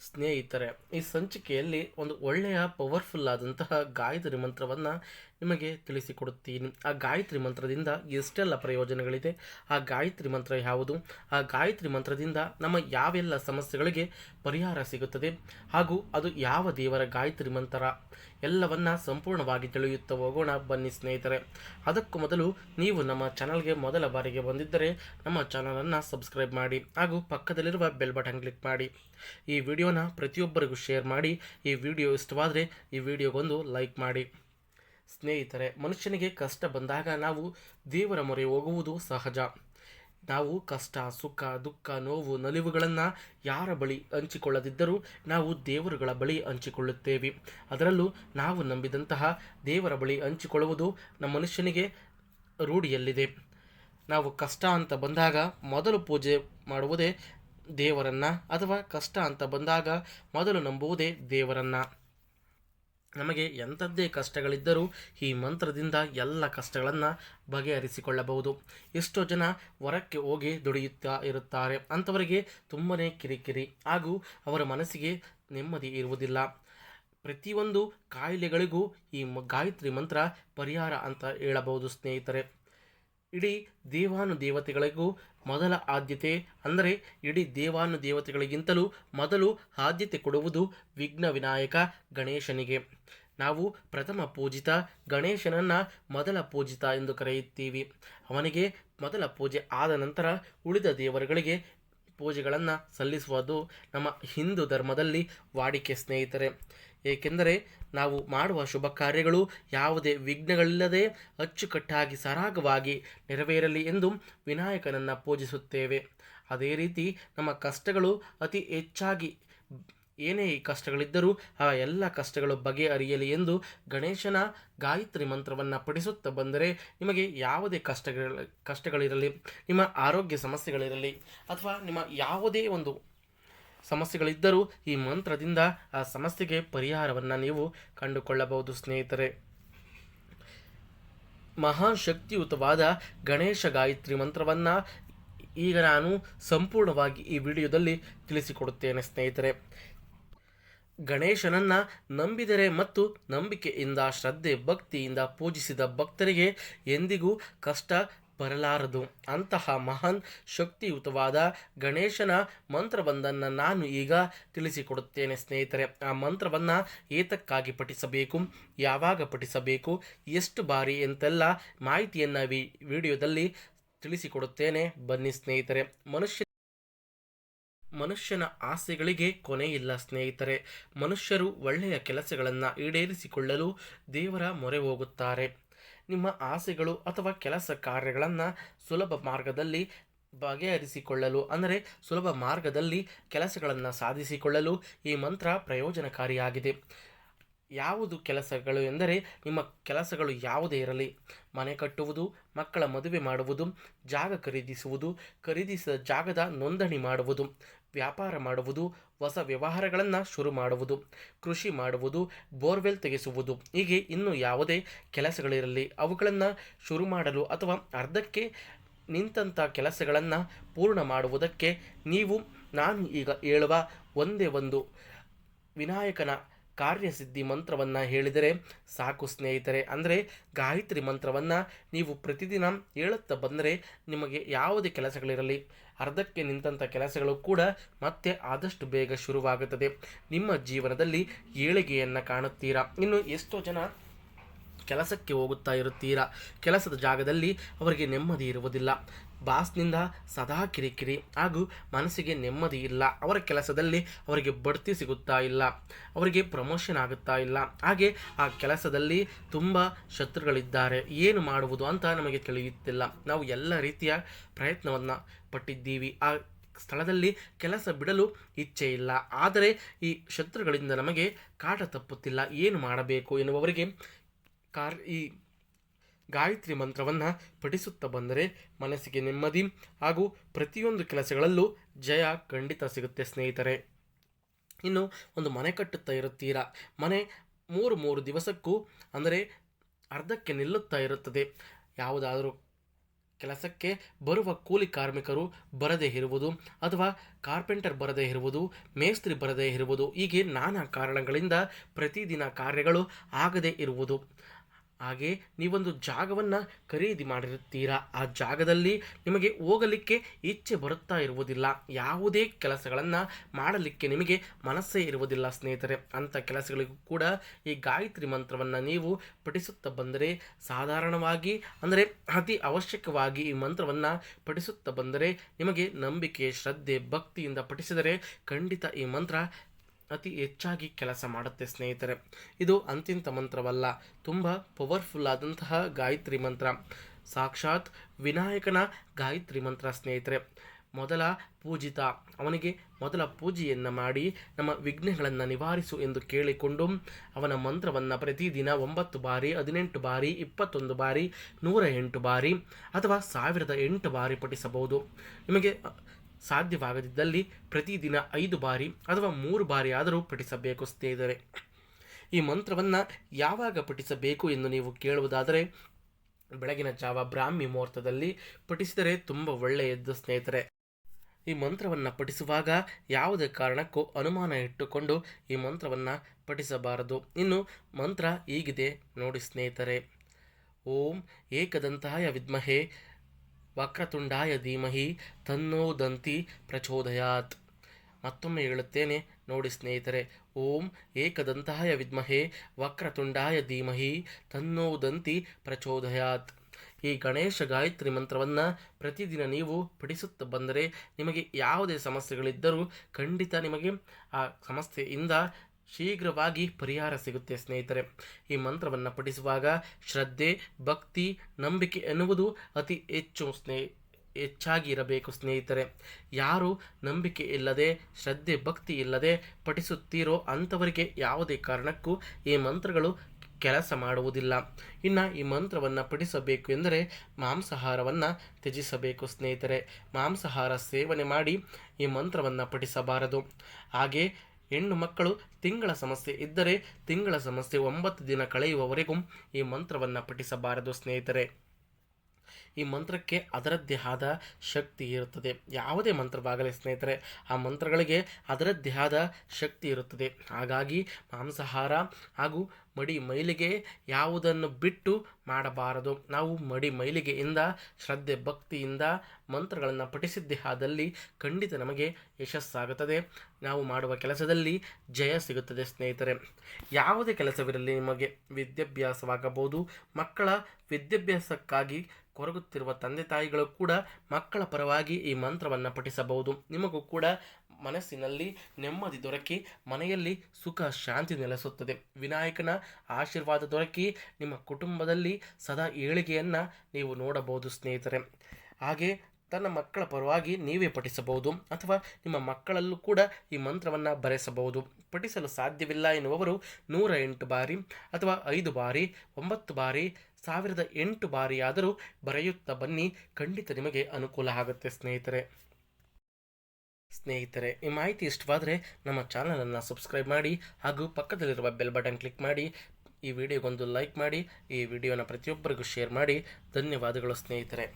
ಸ್ನೇಹಿತರೆ ಈ ಸಂಚಿಕೆಯಲ್ಲಿ ಒಂದು ಒಳ್ಳೆಯ ಪವರ್ಫುಲ್ ಆದಂತಹ ಗಾಯತ್ರಿ ಮಂತ್ರವನ್ನು ನಿಮಗೆ ತಿಳಿಸಿಕೊಡುತ್ತೀನಿ. ಆ ಗಾಯತ್ರಿ ಮಂತ್ರದಿಂದ ಎಷ್ಟೆಲ್ಲ ಪ್ರಯೋಜನಗಳಿದೆ? ಆ ಗಾಯತ್ರಿ ಮಂತ್ರ ಯಾವುದು? ಆ ಗಾಯತ್ರಿ ಮಂತ್ರದಿಂದ ನಮ್ಮ ಯಾವೆಲ್ಲ ಸಮಸ್ಯೆಗಳಿಗೆ ಪರಿಹಾರ ಸಿಗುತ್ತದೆ? ಹಾಗೂ ಅದು ಯಾವ ದೇವರ ಗಾಯತ್ರಿ ಮಂತ್ರ? ಎಲ್ಲವನ್ನ ಸಂಪೂರ್ಣವಾಗಿ ತಿಳಿಯುತ್ತಾ ಹೋಗೋಣ. ಬನ್ನಿ ಸ್ನೇಹಿತರೆ. ಅದಕ್ಕೂ ಮೊದಲು ನೀವು ನಮ್ಮ ಚಾನಲ್ಗೆ ಮೊದಲ ಬಾರಿಗೆ ಬಂದಿದ್ದರೆ ನಮ್ಮ ಚಾನಲನ್ನು ಸಬ್ಸ್ಕ್ರೈಬ್ ಮಾಡಿ ಹಾಗೂ ಪಕ್ಕದಲ್ಲಿರುವ ಬೆಲ್ ಬಟನ್ ಕ್ಲಿಕ್ ಮಾಡಿ. ಈ ವಿಡಿಯೋನ ಪ್ರತಿಯೊಬ್ಬರಿಗೂ ಶೇರ್ ಮಾಡಿ. ಈ ವಿಡಿಯೋ ಇಷ್ಟವಾದರೆ ಈ ವಿಡಿಯೋಗೊಂದು ಲೈಕ್ ಮಾಡಿ. ಸ್ನೇಹಿತರೆ, ಮನುಷ್ಯನಿಗೆ ಕಷ್ಟ ಬಂದಾಗ ನಾವು ದೇವರ ಮೊರೆ ಹೋಗುವುದು ಸಹಜ. ನಾವು ಕಷ್ಟ, ಸುಖ, ದುಃಖ, ನೋವು, ನಲಿವುಗಳನ್ನು ಯಾರ ಬಳಿ ಹಂಚಿಕೊಳ್ಳದಿದ್ದರೂ ನಾವು ದೇವರುಗಳ ಬಳಿ ಹಂಚಿಕೊಳ್ಳುತ್ತೇವೆ. ಅದರಲ್ಲೂ ನಾವು ನಂಬಿದಂತಹ ದೇವರ ಬಳಿ ಹಂಚಿಕೊಳ್ಳುವುದು ನಮ್ಮ ಮನುಷ್ಯನಿಗೆ ರೂಢಿಯಲ್ಲಿದೆ. ನಾವು ಕಷ್ಟ ಅಂತ ಬಂದಾಗ ಮೊದಲು ಪೂಜೆ ಮಾಡುವುದೇ ದೇವರನ್ನು ಅಥವಾ ಕಷ್ಟ ಅಂತ ಬಂದಾಗ ಮೊದಲು ನಂಬುವುದೇ ದೇವರನ್ನು. ನಮಗೆ ಎಂಥದ್ದೇ ಕಷ್ಟಗಳಿದ್ದರೂ ಈ ಮಂತ್ರದಿಂದ ಎಲ್ಲ ಕಷ್ಟಗಳನ್ನು ಬಗೆಹರಿಸಿಕೊಳ್ಳಬಹುದು. ಎಷ್ಟೋ ಜನ ಹೊರಕ್ಕೆ ಹೋಗಿ ದುಡಿಯುತ್ತಾ ಇರುತ್ತಾರೆ. ಅಂಥವರಿಗೆ ತುಂಬನೇ ಕಿರಿಕಿರಿ ಹಾಗೂ ಅವರ ಮನಸ್ಸಿಗೆ ನೆಮ್ಮದಿ ಇರುವುದಿಲ್ಲ. ಪ್ರತಿಯೊಂದು ಕಾಯಿಲೆಗಳಿಗೂ ಈ ಗಾಯತ್ರಿ ಮಂತ್ರ ಪರಿಹಾರ ಅಂತ ಹೇಳಬಹುದು ಸ್ನೇಹಿತರೆ. ಇಡೀ ದೇವಾನುದೇವತೆಗಳಿಗೂ ಮೊದಲ ಆದ್ಯತೆ, ಅಂದರೆ ಇಡೀ ದೇವಾನುದೇವತೆಗಳಿಗಿಂತಲೂ ಮೊದಲು ಆದ್ಯತೆ ಕೊಡುವುದು ವಿಘ್ನ ವಿನಾಯಕ ಗಣೇಶನಿಗೆ. ನಾವು ಪ್ರಥಮ ಪೂಜಿತ ಗಣೇಶನನ್ನು ಮೊದಲ ಪೂಜಿತ ಎಂದು ಕರೆಯುತ್ತೀವಿ. ಅವನಿಗೆ ಮೊದಲ ಪೂಜೆ ಆದ ನಂತರ ಉಳಿದ ದೇವರುಗಳಿಗೆ ಪೂಜೆಗಳನ್ನು ಸಲ್ಲಿಸುವುದು ನಮ್ಮ ಹಿಂದೂ ಧರ್ಮದಲ್ಲಿ ವಾಡಿಕೆ ಸ್ನೇಹಿತರೆ. ಏಕೆಂದರೆ ನಾವು ಮಾಡುವ ಶುಭ ಕಾರ್ಯಗಳು ಯಾವುದೇ ವಿಘ್ನಗಳಿಲ್ಲದೆ ಅಚ್ಚುಕಟ್ಟಾಗಿ ಸರಾಗವಾಗಿ ನೆರವೇರಲಿ ಎಂದು ವಿನಾಯಕನನ್ನು ಪೂಜಿಸುತ್ತೇವೆ. ಅದೇ ರೀತಿ ನಮ್ಮ ಕಷ್ಟಗಳು ಅತಿ ಹೆಚ್ಚಾಗಿ ಏನೇ ಈ ಕಷ್ಟಗಳಿದ್ದರೂ ಆ ಎಲ್ಲ ಕಷ್ಟಗಳು ಬಗೆಹರಿಯಲಿ ಎಂದು ಗಣೇಶನ ಗಾಯತ್ರಿ ಮಂತ್ರವನ್ನು ಪಡಿಸುತ್ತಾ ಬಂದರೆ ನಿಮಗೆ ಯಾವುದೇ ಕಷ್ಟಗಳ, ಕಷ್ಟಗಳಿರಲಿ, ನಿಮ್ಮ ಆರೋಗ್ಯ ಸಮಸ್ಯೆಗಳಿರಲಿ ಅಥವಾ ನಿಮ್ಮ ಯಾವುದೇ ಒಂದು ಸಮಸ್ಯೆಗಳಿದ್ದರೂ ಈ ಮಂತ್ರದಿಂದ ಆ ಸಮಸ್ಯೆಗೆ ಪರಿಹಾರವನ್ನು ನೀವು ಕಂಡುಕೊಳ್ಳಬಹುದು, ಸ್ನೇಹಿತರೆ. ಮಹಾಶಕ್ತಿಯುತವಾದ ಗಣೇಶ ಗಾಯತ್ರಿ ಮಂತ್ರವನ್ನು ಈಗ ನಾನು ಸಂಪೂರ್ಣವಾಗಿ ಈ ವಿಡಿಯೋದಲ್ಲಿ ತಿಳಿಸಿಕೊಡುತ್ತೇನೆ, ಸ್ನೇಹಿತರೆ. ಗಣೇಶನನ್ನ ನಂಬಿದರೆ ಮತ್ತು ನಂಬಿಕೆಯಿಂದ, ಶ್ರದ್ಧೆ, ಭಕ್ತಿಯಿಂದ ಪೂಜಿಸಿದ ಭಕ್ತರಿಗೆ ಎಂದಿಗೂ ಕಷ್ಟ ಬರಲಾರದು. ಅಂತಹ ಮಹಾನ್ ಶಕ್ತಿಯುತವಾದ ಗಣೇಶನ ಮಂತ್ರವೊಂದನ್ನು ನಾನು ಈಗ ತಿಳಿಸಿಕೊಡುತ್ತೇನೆ ಸ್ನೇಹಿತರೆ. ಆ ಮಂತ್ರವನ್ನು ಏತಕ್ಕಾಗಿ ಪಠಿಸಬೇಕು? ಯಾವಾಗ ಪಠಿಸಬೇಕು? ಎಷ್ಟು ಬಾರಿ ಎಂತೆಲ್ಲ ಮಾಹಿತಿಯನ್ನು ವಿ, ವಿಡಿಯೋದಲ್ಲಿ ತಿಳಿಸಿಕೊಡುತ್ತೇನೆ? ಬನ್ನಿ ಸ್ನೇಹಿತರೆ. ಮನುಷ್ಯ, ಮನುಷ್ಯನ ಆಸೆಗಳಿಗೆ ಕೊನೆಯಿಲ್ಲ ಸ್ನೇಹಿತರೆ. ಮನುಷ್ಯರು ಒಳ್ಳೆಯ ಕೆಲಸಗಳನ್ನು ಈಡೇರಿಸಿಕೊಳ್ಳಲು ದೇವರ ಮೊರೆ ಹೋಗುತ್ತಾರೆ. ನಿಮ್ಮ ಆಸೆಗಳು ಅಥವಾ ಕೆಲಸ ಕಾರ್ಯಗಳನ್ನು ಸುಲಭ ಮಾರ್ಗದಲ್ಲಿ ಬಗೆಹರಿಸಿಕೊಳ್ಳಲು, ಅಂದರೆ ಸುಲಭ ಮಾರ್ಗದಲ್ಲಿ ಕೆಲಸಗಳನ್ನು ಸಾಧಿಸಿಕೊಳ್ಳಲು ಈ ಮಂತ್ರ ಪ್ರಯೋಜನಕಾರಿಯಾಗಿದೆ. ಯಾವುದು ಕೆಲಸಗಳು ಎಂದರೆ ನಿಮ್ಮ ಕೆಲಸಗಳು ಯಾವುದೇ ಇರಲಿ. ಮನೆ ಕಟ್ಟುವುದು, ಮಕ್ಕಳ ಮದುವೆ ಮಾಡುವುದು, ಜಾಗ ಖರೀದಿಸುವುದು, ಖರೀದಿಸಿದ ಜಾಗದ ನೋಂದಣಿ ಮಾಡುವುದು, ವ್ಯಾಪಾರ ಮಾಡುವುದು ಹೊಸ ವ್ಯವಹಾರಗಳನ್ನು ಶುರು ಮಾಡುವುದು, ಕೃಷಿ ಮಾಡುವುದು, ಬೋರ್ವೆಲ್ ತೆಗೆಸುವುದು. ಹೀಗೆ ಇನ್ನು ಯಾವುದೇ ಕೆಲಸಗಳಿರಲಿ. ಅವುಗಳನ್ನು ಶುರು ಮಾಡಲು ಅಥವಾ ಅರ್ಧಕ್ಕೆ ನಿಂತಹ ಕೆಲಸಗಳನ್ನು ಪೂರ್ಣ ಮಾಡುವುದಕ್ಕೆ ನೀವು, ನಾನು ಈಗ ಹೇಳುವ ಒಂದೇ ಒಂದು ವಿನಾಯಕನ ಕಾರ್ಯಸಿದ್ಧಿ ಮಂತ್ರವನ್ನು ಹೇಳಿದರೆ ಸಾಕು ಸ್ನೇಹಿತರೆ. ಅಂದರೆ ಗಾಯತ್ರಿ ಮಂತ್ರವನ್ನು ನೀವು ಪ್ರತಿದಿನ ಹೇಳುತ್ತಾ ಬಂದರೆ ನಿಮಗೆ ಯಾವುದೇ ಕೆಲಸಗಳಿರಲಿ. ಅರ್ಧಕ್ಕೆ ನಿಂತಹ ಕೆಲಸಗಳು ಕೂಡ ಮತ್ತೆ ಆದಷ್ಟು ಬೇಗ ಶುರುವಾಗುತ್ತದೆ. ನಿಮ್ಮ ಜೀವನದಲ್ಲಿ ಏಳಿಗೆಯನ್ನು ಕಾಣುತ್ತೀರಾ? ಇನ್ನು ಎಷ್ಟೋ ಜನ ಕೆಲಸಕ್ಕೆ ಹೋಗುತ್ತಾ ಇರುತ್ತೀರಾ? ಕೆಲಸದ ಜಾಗದಲ್ಲಿ ಅವರಿಗೆ ನೆಮ್ಮದಿ ಇರುವುದಿಲ್ಲ. ಬಾಸ್ನಿಂದ ಸದಾ ಕಿರಿಕಿರಿ. ಹಾಗೂ ಮನಸ್ಸಿಗೆ ನೆಮ್ಮದಿ ಇಲ್ಲ. ಅವರ ಕೆಲಸದಲ್ಲಿ ಅವರಿಗೆ ಬಡ್ತಿ ಸಿಗುತ್ತಾ ಇಲ್ಲ. ಅವರಿಗೆ ಪ್ರಮೋಷನ್ ಆಗುತ್ತಾ ಇಲ್ಲ. ಹಾಗೆ ಆ ಕೆಲಸದಲ್ಲಿ ತುಂಬ ಶತ್ರುಗಳಿದ್ದಾರೆ. ಏನು ಮಾಡುವುದು ಅಂತ ನಮಗೆ ತಿಳಿಯುತ್ತಿಲ್ಲ. ನಾವು ಎಲ್ಲ ರೀತಿಯ ಪ್ರಯತ್ನವನ್ನು ಪಟ್ಟಿದ್ದೀವಿ. ಆ ಸ್ಥಳದಲ್ಲಿ ಕೆಲಸ ಬಿಡಲು ಇಚ್ಛೆ ಇಲ್ಲ. ಆದರೆ ಈ ಶತ್ರುಗಳಿಂದ ನಮಗೆ ಕಾಟ ತಪ್ಪುತ್ತಿಲ್ಲ. ಏನು ಮಾಡಬೇಕು ಎನ್ನುವವರಿಗೆ ಕಾರ್ ಈ ಗಾಯತ್ರಿ ಮಂತ್ರವನ್ನು ಪಠಿಸುತ್ತಾ ಬಂದರೆ ಮನಸ್ಸಿಗೆ ನೆಮ್ಮದಿ ಹಾಗೂ ಪ್ರತಿಯೊಂದು ಕೆಲಸಗಳಲ್ಲೂ ಜಯ ಖಂಡಿತ ಸಿಗುತ್ತೆ, ಸ್ನೇಹಿತರೆ. ಇನ್ನು ಒಂದು ಮನೆ ಕಟ್ಟುತ್ತಾ ಇರುತ್ತೀರಾ? ಮನೆ ಮೂರು ಮೂರು ದಿವಸಕ್ಕೂ ಅಂದರೆ ಅರ್ಧಕ್ಕೆ ನಿಲ್ಲುತ್ತಾ ಇರುತ್ತದೆ. ಯಾವುದಾದರೂ ಕೆಲಸಕ್ಕೆ ಬರುವ ಕೂಲಿ ಕಾರ್ಮಿಕರು ಬರದೇ ಇರುವುದು ಅಥವಾ ಕಾರ್ಪೆಂಟರ್ ಬರದೇ ಇರುವುದು, ಮೇಸ್ತ್ರಿ ಬರದೇ ಇರುವುದು, ಹೀಗೆ ನಾನಾ ಕಾರಣಗಳಿಂದ ಪ್ರತಿದಿನ ಕಾರ್ಯಗಳು ಆಗದೇ ಇರುವುದು. ಹಾಗೆ ನೀವೊಂದು ಜಾಗವನ್ನು ಖರೀದಿ ಮಾಡಿರುತ್ತೀರಾ? ಆ ಜಾಗದಲ್ಲಿ ನಿಮಗೆ ಹೋಗಲಿಕ್ಕೆ ಇಚ್ಛೆ ಬರುತ್ತಾ ಇರುವುದಿಲ್ಲ. ಯಾವುದೇ ಕೆಲಸಗಳನ್ನು ಮಾಡಲಿಕ್ಕೆ ನಿಮಗೆ ಮನಸ್ಸೇ ಇರುವುದಿಲ್ಲ ಸ್ನೇಹಿತರೆ. ಅಂಥ ಕೆಲಸಗಳಿಗೂ ಕೂಡ ಈ ಗಾಯತ್ರಿ ಮಂತ್ರವನ್ನು ನೀವು ಪಠಿಸುತ್ತಾ ಬಂದರೆ ಸಾಧಾರಣವಾಗಿ, ಅಂದರೆ ಅತಿ ಅವಶ್ಯಕವಾಗಿ ಈ ಮಂತ್ರವನ್ನು ಪಠಿಸುತ್ತಾ ಬಂದರೆ ನಿಮಗೆ ನಂಬಿಕೆ, ಶ್ರದ್ಧೆ, ಭಕ್ತಿಯಿಂದ ಪಠಿಸಿದರೆ ಖಂಡಿತ ಈ ಮಂತ್ರ ಅತಿ ಹೆಚ್ಚಾಗಿ ಕೆಲಸ ಮಾಡುತ್ತೆ ಸ್ನೇಹಿತರೆ. ಇದು ಅಂತಿಂತ ಮಂತ್ರವಲ್ಲ. ತುಂಬ ಪವರ್ಫುಲ್ ಆದಂತಹ ಗಾಯತ್ರಿ ಮಂತ್ರ. ಸಾಕ್ಷಾತ್ ವಿನಾಯಕನ ಗಾಯತ್ರಿ ಮಂತ್ರ ಸ್ನೇಹಿತರೆ. ಮೊದಲ ಪೂಜಿತ, ಅವನಿಗೆ ಮೊದಲ ಪೂಜೆಯನ್ನು ಮಾಡಿ ನಮ್ಮ ವಿಘ್ನಗಳನ್ನು ನಿವಾರಿಸು ಎಂದು ಕೇಳಿಕೊಂಡು ಅವನ ಮಂತ್ರವನ್ನು ಪ್ರತಿದಿನ ಒಂಬತ್ತು ಬಾರಿ, ಹದಿನೆಂಟು ಬಾರಿ, ಇಪ್ಪತ್ತೊಂದು ಬಾರಿ, ನೂರ ಎಂಟು ಬಾರಿ ಅಥವಾ ಸಾವಿರದ ಎಂಟು ಬಾರಿ ಪಠಿಸಬಹುದು. ನಿಮಗೆ ಸಾಧ್ಯವಾಗದಿದ್ದಲ್ಲಿ ಪ್ರತಿದಿನ ಐದು ಬಾರಿ ಅಥವಾ ಮೂರು ಬಾರಿ ಆದರೂ ಪಠಿಸಬೇಕು ಸ್ನೇಹಿತರೆ. ಈ ಮಂತ್ರವನ್ನು ಯಾವಾಗ ಪಠಿಸಬೇಕು ಎಂದು ನೀವು ಕೇಳುವುದಾದರೆ, ಬೆಳಗಿನ ಜಾವ ಬ್ರಾಹ್ಮಿ ಮುಹೂರ್ತದಲ್ಲಿ ಪಠಿಸಿದರೆ ತುಂಬ ಒಳ್ಳೆಯದ್ದು ಸ್ನೇಹಿತರೆ. ಈ ಮಂತ್ರವನ್ನು ಪಠಿಸುವಾಗ ಯಾವುದೇ ಕಾರಣಕ್ಕೂ ಅನುಮಾನ ಇಟ್ಟುಕೊಂಡು ಈ ಮಂತ್ರವನ್ನು ಪಠಿಸಬಾರದು. ಇನ್ನು ಮಂತ್ರ ಹೀಗಿದೆ ನೋಡಿ ಸ್ನೇಹಿತರೆ. ಓಂ ಏಕದಂತಾಯ ವಿದ್ಮಹೆ ವಕ್ರತುಂಡಾಯ ಧೀಮಹಿ ತನ್ನೋ ದಂತಿ ಪ್ರಚೋದಯಾತ್. ಮತ್ತೊಮ್ಮೆ ಹೇಳುತ್ತೇನೆ, ನೋಡಿ ಸ್ನೇಹಿತರೆ, ಓಂ ಏಕದಂತಾಯ ವಿದ್ಮಹೆ ವಕ್ರತುಂಡಾಯ ಧೀಮಹಿ ತನ್ನೋ ದಂತಿ ಪ್ರಚೋದಯಾತ್. ಈ ಗಣೇಶ ಗಾಯತ್ರಿ ಮಂತ್ರವನ್ನು ಪ್ರತಿದಿನ ನೀವು ಪಠಿಸುತ್ತಾ ಬಂದರೆ ನಿಮಗೆ ಯಾವುದೇ ಸಮಸ್ಯೆಗಳಿದ್ದರೂ ಖಂಡಿತ ನಿಮಗೆ ಆ ಸಮಸ್ಯೆಯಿಂದ ಶೀಘ್ರವಾಗಿ ಪರಿಹಾರ ಸಿಗುತ್ತೆ, ಸ್ನೇಹಿತರೆ. ಈ ಮಂತ್ರವನ್ನು ಪಠಿಸುವಾಗ ಶ್ರದ್ಧೆ, ಭಕ್ತಿ, ನಂಬಿಕೆ ಎನ್ನುವುದು ಅತಿ ಹೆಚ್ಚು ಸ್ನೇಹ ಹೆಚ್ಚಾಗಿ ಇರಬೇಕು ಸ್ನೇಹಿತರೆ. ಯಾರು ನಂಬಿಕೆ ಇಲ್ಲದೆ, ಶ್ರದ್ಧೆ, ಭಕ್ತಿ ಇಲ್ಲದೆ ಪಠಿಸುತ್ತೀರೋ ಅಂಥವರಿಗೆ ಯಾವುದೇ ಕಾರಣಕ್ಕೂ ಈ ಮಂತ್ರಗಳು ಕೆಲಸ ಮಾಡುವುದಿಲ್ಲ. ಇನ್ನು ಈ ಮಂತ್ರವನ್ನು ಪಠಿಸಬೇಕು ಎಂದರೆ ಮಾಂಸಾಹಾರವನ್ನು ತ್ಯಜಿಸಬೇಕು, ಸ್ನೇಹಿತರೆ. ಮಾಂಸಾಹಾರ ಸೇವನೆ ಮಾಡಿ ಈ ಮಂತ್ರವನ್ನು ಪಠಿಸಬಾರದು. ಹಾಗೆ ಹೆಣ್ಣು ಮಕ್ಕಳು ತಿಂಗಳ ಸಮಸ್ಯೆ ಇದ್ದರೆ ತಿಂಗಳ ಸಮಸ್ಯೆ ಒಂಬತ್ತು ದಿನ ಕಳೆಯುವವರೆಗೂ ಈ ಮಂತ್ರವನ್ನು ಪಠಿಸಬಾರದು ಸ್ನೇಹಿತರೆ. ಈ ಮಂತ್ರಕ್ಕೆ ಅದರದ್ದೇ ಆದ ಶಕ್ತಿ ಇರುತ್ತದೆ. ಯಾವುದೇ ಮಂತ್ರವಾಗಲಿ ಸ್ನೇಹಿತರೆ, ಆ ಮಂತ್ರಗಳಿಗೆ ಅದರದ್ದೇ ಆದ ಶಕ್ತಿ ಇರುತ್ತದೆ. ಹಾಗಾಗಿ ಮಾಂಸಾಹಾರ ಹಾಗೂ ಮಡಿ ಮೈಲಿಗೆ ಯಾವುದನ್ನು ಬಿಟ್ಟು ಮಾಡಬಾರದು. ನಾವು ಮಡಿ ಮೈಲಿಗೆಯಿಂದ, ಶ್ರದ್ಧೆ ಭಕ್ತಿಯಿಂದ ಮಂತ್ರಗಳನ್ನು ಪಠಿಸಿದ್ದೇ ಆದಲ್ಲಿ ಖಂಡಿತ ನಮಗೆ ಯಶಸ್ಸಾಗುತ್ತದೆ. ನಾವು ಮಾಡುವ ಕೆಲಸದಲ್ಲಿ ಜಯ ಸಿಗುತ್ತದೆ ಸ್ನೇಹಿತರೆ. ಯಾವುದೇ ಕೆಲಸವಿರಲಿ ನಿಮಗೆ, ವಿದ್ಯಾಭ್ಯಾಸವಾಗಬಹುದು, ಮಕ್ಕಳ ವಿದ್ಯಾಭ್ಯಾಸಕ್ಕಾಗಿ ಕೊರಗುತ್ತಿರುವ ತಂದೆ ತಾಯಿಗಳು ಕೂಡ ಮಕ್ಕಳ ಪರವಾಗಿ ಈ ಮಂತ್ರವನ್ನು ಪಠಿಸಬಹುದು. ನಿಮಗೂ ಕೂಡ ಮನಸ್ಸಿನಲ್ಲಿ ನೆಮ್ಮದಿ ದೊರಕಿ ಮನೆಯಲ್ಲಿ ಸುಖ, ಶಾಂತಿ ನೆಲೆಸುತ್ತದೆ. ವಿನಾಯಕನ ಆಶೀರ್ವಾದ ದೊರಕಿ ನಿಮ್ಮ ಕುಟುಂಬದಲ್ಲಿ ಸದಾ ಏಳಿಗೆಯನ್ನು ನೀವು ನೋಡಬಹುದು ಸ್ನೇಹಿತರೆ. ಹಾಗೆ ತನ್ನ ಮಕ್ಕಳ ಪರವಾಗಿ ನೀವೇ ಪಠಿಸಬಹುದು ಅಥವಾ ನಿಮ್ಮ ಮಕ್ಕಳಲ್ಲೂ ಕೂಡ ಈ ಮಂತ್ರವನ್ನು ಬರೆಸಬಹುದು. ಪಠಿಸಲು ಸಾಧ್ಯವಿಲ್ಲ ಎನ್ನುವವರು ನೂರ ಎಂಟು ಬಾರಿ ಅಥವಾ ಐದು ಬಾರಿ, ಒಂಬತ್ತು ಬಾರಿ ಸಾವಿರದ ಎಂಟು ಬಾರಿಯಾದರೂ ಬರೆಯುತ್ತಾ ಬನ್ನಿ. ಖಂಡಿತ ನಿಮಗೆ ಅನುಕೂಲ ಆಗುತ್ತೆ ಸ್ನೇಹಿತರೆ. ಸ್ನೇಹಿತರೆ, ಈ ಮಾಹಿತಿ ಇಷ್ಟವಾದರೆ ನಮ್ಮ ಚಾನಲನ್ನು ಸಬ್ಸ್ಕ್ರೈಬ್ ಮಾಡಿ ಹಾಗೂ ಪಕ್ಕದಲ್ಲಿರುವ ಬೆಲ್ ಬಟನ್ ಕ್ಲಿಕ್ ಮಾಡಿ. ಈ ವಿಡಿಯೋಗೊಂದು ಲೈಕ್ ಮಾಡಿ, ಈ ವಿಡಿಯೋನ ಪ್ರತಿಯೊಬ್ಬರಿಗೂ ಶೇರ್ ಮಾಡಿ. ಧನ್ಯವಾದಗಳು ಸ್ನೇಹಿತರೆ.